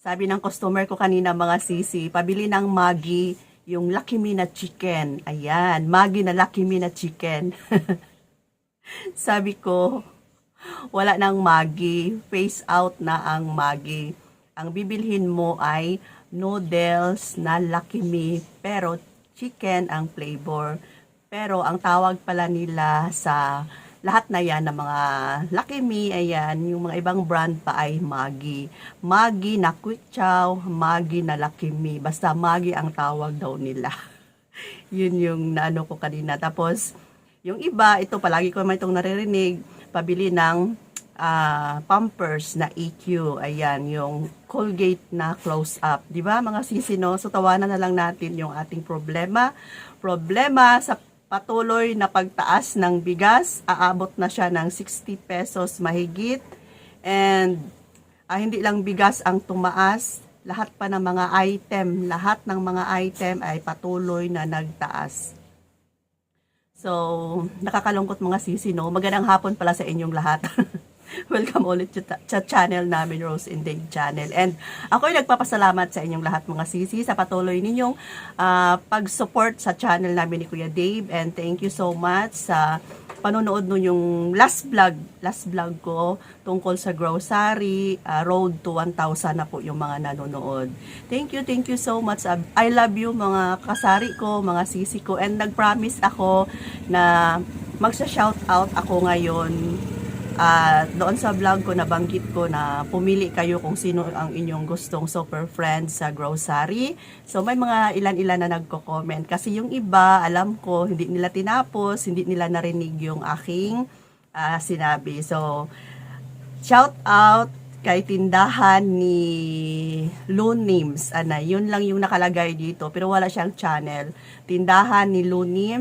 Sabi ng customer ko kanina mga sisi, pabili ng Maggi yung Lucky Me na chicken. Ayan, Maggi na Lucky Me na chicken. Sabi ko, wala nang Maggi, face out na ang Maggi. Ang bibilhin mo ay noodles na Lucky Me, pero chicken ang flavor. Pero ang tawag pala nila sa lahat na yan ng mga Lucky Me, ayan, yung mga ibang brand pa ay Maggi. Maggi na Quick Chow, Maggi na Lucky Me. Basta Maggi ang tawag daw nila. Yun yung naano ko kanina. Tapos, yung iba, ito palagi ko naman itong naririnig, pabili ng ah, Pampers na EQ. Ayan, yung Colgate na close-up. Ba mga sisino? So, tawanan na lang natin yung ating problema. Problema sa patuloy na pagtaas ng bigas. Aabot na siya ng 60 pesos mahigit. And ah, hindi lang bigas ang tumaas. Lahat pa ng mga item, lahat ng mga item ay patuloy na nagtaas. So, nakakalungkot mga sisi, no? Magandang hapon pala sa inyong lahat. Welcome ulit sa, channel namin, Rose and Dave Channel. And ako ay nagpapasalamat sa inyong lahat mga sisi sa patuloy ninyong ah, pag-support sa channel namin ni Kuya Dave. And thank you so much sa panonood nun yung last vlog, last vlog ko tungkol sa grocery, ah, road to 1,000 na po yung mga nanonood. Thank you, thank you so much. I love you mga kasari ko, mga sisi ko. And nag-promise ako na magsa-shout out ako ngayon at doon sa vlog ko, nabanggit ko na pumili kayo kung sino ang inyong gustong super friends sa grocery. So, may mga ilan-ilan na nagko-comment. Kasi yung iba, alam ko, hindi nila tinapos, hindi nila narinig yung aking ah, sinabi. So, shout out kay tindahan ni Loon Names. Ana, yun lang yung nakalagay dito. Pero wala siyang channel. Tindahan ni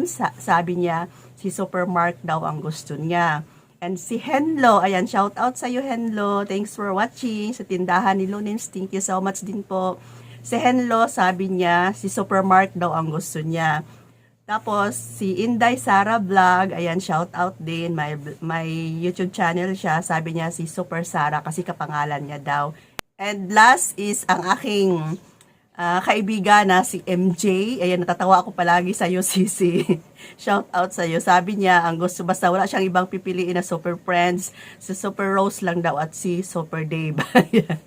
sa- sabi niya, si Supermark daw ang gusto niya. And si Henlo, ayan, shout out sa iyo Henlo. Thanks for watching sa tindahan ni Lunins. Thank you so much din po. Si Henlo, sabi niya, si Supermark daw ang gusto niya. Tapos, si Inday Sara Vlog, ayan, shout out din. May, may YouTube channel siya. Sabi niya si Super Sara kasi kapangalan niya daw. And last is ang aking ah, kaibigan na si MJ. Ayan, natatawa ako palagi sa iyo, Sisi. Shout out sa iyo. Sabi niya, ang gusto, basta wala siyang ibang pipiliin na super friends. Si Super Rose lang daw at si Super Dave. Ayan.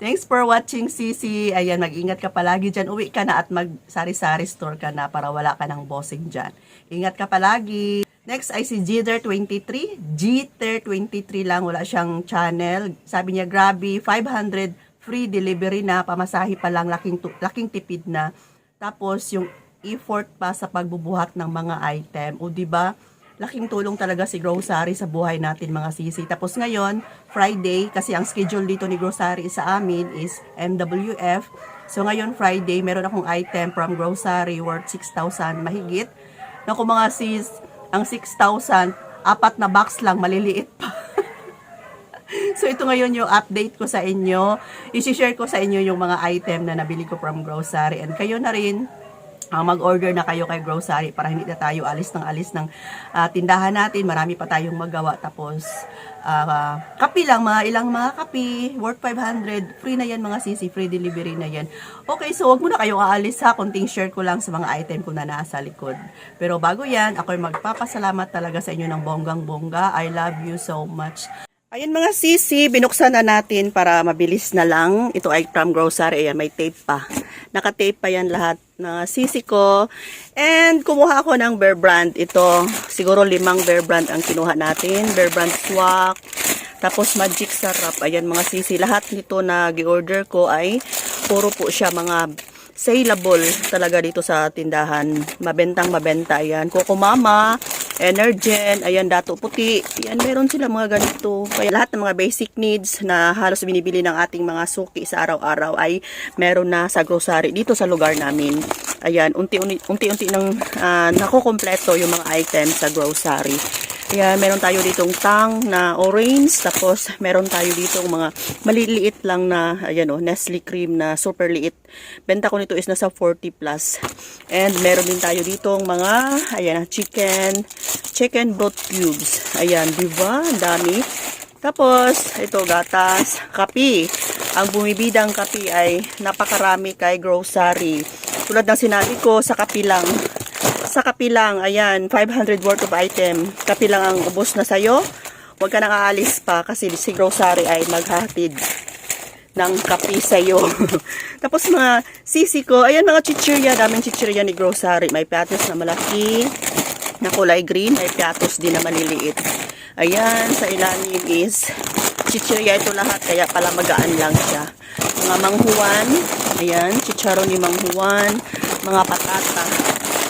Thanks for watching, Sisi. Ayan, mag-ingat ka palagi dyan. Uwi ka na at mag-sari-sari store ka na para wala ka ng bossing dyan. Ingat ka palagi. Next ay si Jither23. Jither23 lang, wala siyang channel. Sabi niya, grabe, 500 free delivery na, pamasahe pa lang, laking, laking tipid na. Tapos, yung effort pa sa pagbubuhat ng mga item. O, di ba? Laking tulong talaga si grocery sa buhay natin mga sisi. Tapos ngayon, Friday, kasi ang schedule dito ni grocery sa amin is MWF. So ngayon, Friday, meron akong item from grocery worth 6,000 mahigit. Naku mga sis, ang 6,000, apat na box lang, maliliit pa. Ito ngayon yung update ko sa inyo. I-share ko sa inyo yung mga item na nabili ko from grocery. And kayo na rin, ah, mag-order na kayo kay grocery para hindi na tayo alis ng alis ng ah, tindahan natin. Marami pa tayong magawa. Tapos, ah, kapi lang, mga ilang mga kapi, worth 500. Free na yan mga sisi, free delivery na yan. Okay, so wag muna kayong aalis ha. Kunting share ko lang sa mga item ko na nasa likod. Pero bago yan, ako'y magpapasalamat talaga sa inyo ng bonggang-bongga. I love you so much. Ayan mga sisi, binuksan na natin para mabilis na lang. Ito ay from grocery. Ayan, may tape pa. Naka-tape pa yan lahat na sisi ko. And kumuha ako ng Bear Brand. Ito, siguro limang Bear Brand ang kinuha natin. Bear Brand Swak. Tapos Magic Sarap. Ayan mga sisi. Lahat nito na gi-order ko ay puro po siya mga saleable talaga dito sa tindahan. Mabentang mabenta. Ayan. Coco Mama. Energen, ayan, dato puti. Yan, meron sila mga ganito. Kaya lahat ng mga basic needs na halos binibili ng ating mga suki sa araw-araw ay meron na sa grocery dito sa lugar namin. Ayan, unti-unti unti-unti nang uh, nakukompleto yung mga items sa grocery. Ayan, meron tayo ditong tang na orange. Tapos, meron tayo ditong mga maliliit lang na, ayan o, Nestle cream na super liit. Benta ko nito is nasa 40 plus. And meron din tayo ditong mga, ayan, chicken, chicken broth cubes. Ayan, di ba? Dami. Tapos, ito, gatas, kapi. ang bumibidang kape ay napakarami kay grocery. Tulad ng sinabi ko, sa kape lang. Sa kape lang, ayan, 500 worth of item. Kape lang ang ubos na sa'yo. Huwag ka nang aalis pa kasi si grocery ay maghatid ng kape sa'yo. Tapos mga sisi ko, ayan mga chichirya, daming chichirya ni grocery. May patos na malaki, na kulay green, may piatos din na maliliit. Ayan, sa ilalim is chichirya ito lahat, kaya pala magaan lang siya. Mga manghuwan, ayan, chicharo ni manghuwan, mga patata.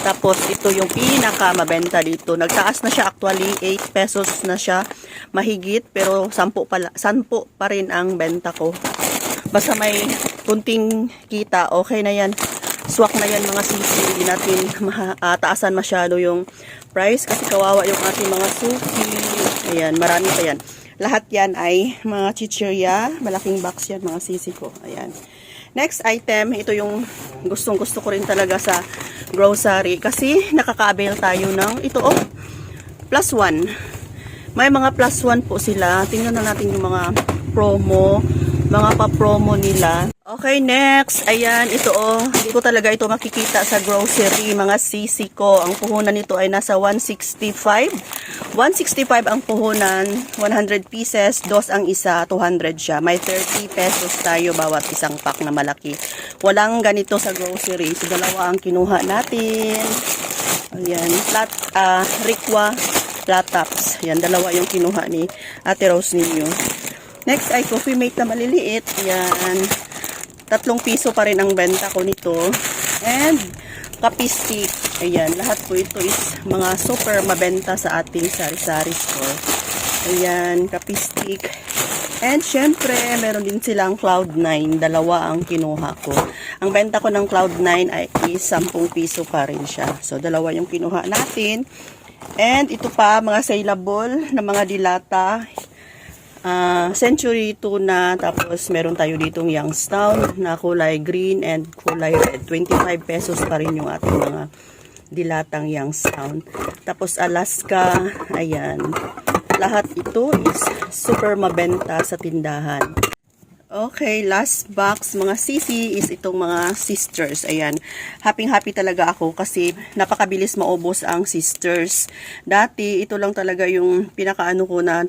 Tapos ito yung pinaka mabenta dito. Nagtaas na siya actually, 8 pesos na siya mahigit, pero 10 pala, 10 pa rin ang benta ko. Basta may kunting kita, okay na yan swak na yan mga sisi. Hindi natin ah, taasan masyado yung price kasi kawawa yung ating mga suki. Ayan, marami pa yan. Lahat yan ay mga chichirya. Malaking box yan mga sisi ko. Ayan. Next item, ito yung gustong gusto ko rin talaga sa grocery kasi nakaka-avail tayo ng ito oh, plus one. May mga plus one po sila. Tingnan na natin yung mga promo, mga pa-promo nila. Okay, next. Ayan, ito oh. Hindi ko talaga ito makikita sa grocery, mga sisi ko. Ang puhunan nito ay nasa 165. 165 ang puhunan, 100 pieces, dos ang isa, 200 siya. May 30 pesos tayo bawat isang pack na malaki. Walang ganito sa grocery. So, dalawa ang kinuha natin. Ayan, flat, ah, Rikwa flat tops. Ayan, dalawa yung kinuha ni Ate Rose ninyo. Next ay coffee mate na maliliit. Ayan, tatlong piso pa rin ang benta ko nito. And, kapistik. Ayan, lahat po ito is mga super mabenta sa ating sari-sari store. Ayan, kapistik. And, syempre, meron din silang Cloud9. Dalawa ang kinuha ko. Ang benta ko ng Cloud9 ay is 10 piso pa rin siya. So, dalawa yung kinuha natin. And, ito pa, mga saleable na mga dilata. Ah, Century Tuna, tapos meron tayo ditong Youngstown na kulay green and kulay red. 25 pesos pa rin yung ating mga dilatang Youngstown. Tapos Alaska, ayan. Lahat ito is super mabenta sa tindahan. Okay, last box, mga sisi, is itong mga sisters. Ayan, happy-happy talaga ako kasi napakabilis maubos ang sisters. Dati, ito lang talaga yung pinakaano ko na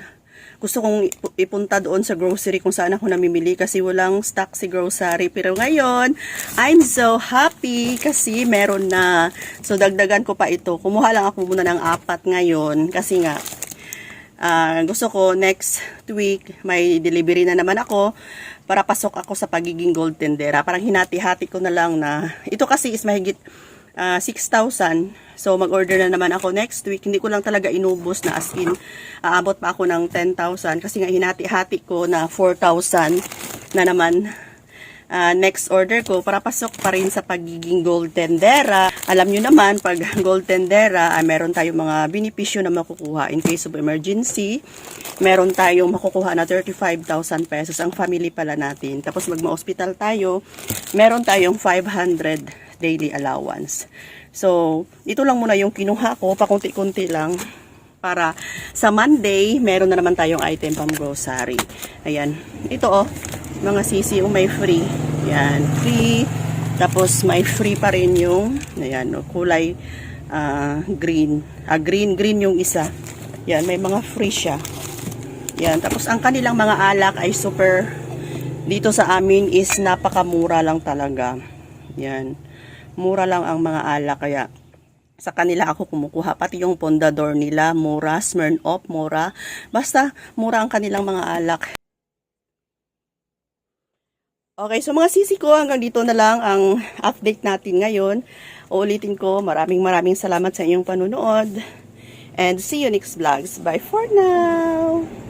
gusto kong ipu- ipunta doon sa grocery kung saan ako namimili kasi walang stock si grocery. Pero ngayon, I'm so happy kasi meron na. So, dagdagan ko pa ito. Kumuha lang ako muna ng apat ngayon kasi nga, Ah, gusto ko next week may delivery na naman ako para pasok ako sa pagiging gold tendera. Parang hinati-hati ko na lang na ito kasi is mahigit ah, 6,000. So mag-order na naman ako next week. Hindi ko lang talaga inubos na as in aabot pa ako ng 10,000 kasi nga hinati-hati ko na 4,000 na naman ah, next order ko para pasok pa rin sa pagiging gold tendera. Alam nyo naman, pag gold tendera, ah, meron tayong mga benepisyo na makukuha in case of emergency. Meron tayong makukuha na 35,000 pesos ang family pala natin. Tapos magma-hospital tayo, meron tayong 500 daily allowance. So, ito lang muna yung kinuha ko, pakunti-kunti lang para sa Monday, meron na naman tayong item pang grocery. Ayan. Ito oh, mga sisi oh, may free. Ayan, free. Tapos may free pa rin yung, ayan, oh, kulay ah, green. Ah, green, green yung isa. Yan, may mga free siya. Yan, tapos ang kanilang mga alak ay super, dito sa amin is napakamura lang talaga. Yan, mura lang ang mga alak, kaya sa kanila ako kumukuha. Pati yung pondador nila, mura, Smirnoff, mura. Basta, mura ang kanilang mga alak. Okay, so mga sisi ko, hanggang dito na lang ang update natin ngayon. Uulitin ko, maraming maraming salamat sa inyong panunood. And see you next vlogs. Bye for now!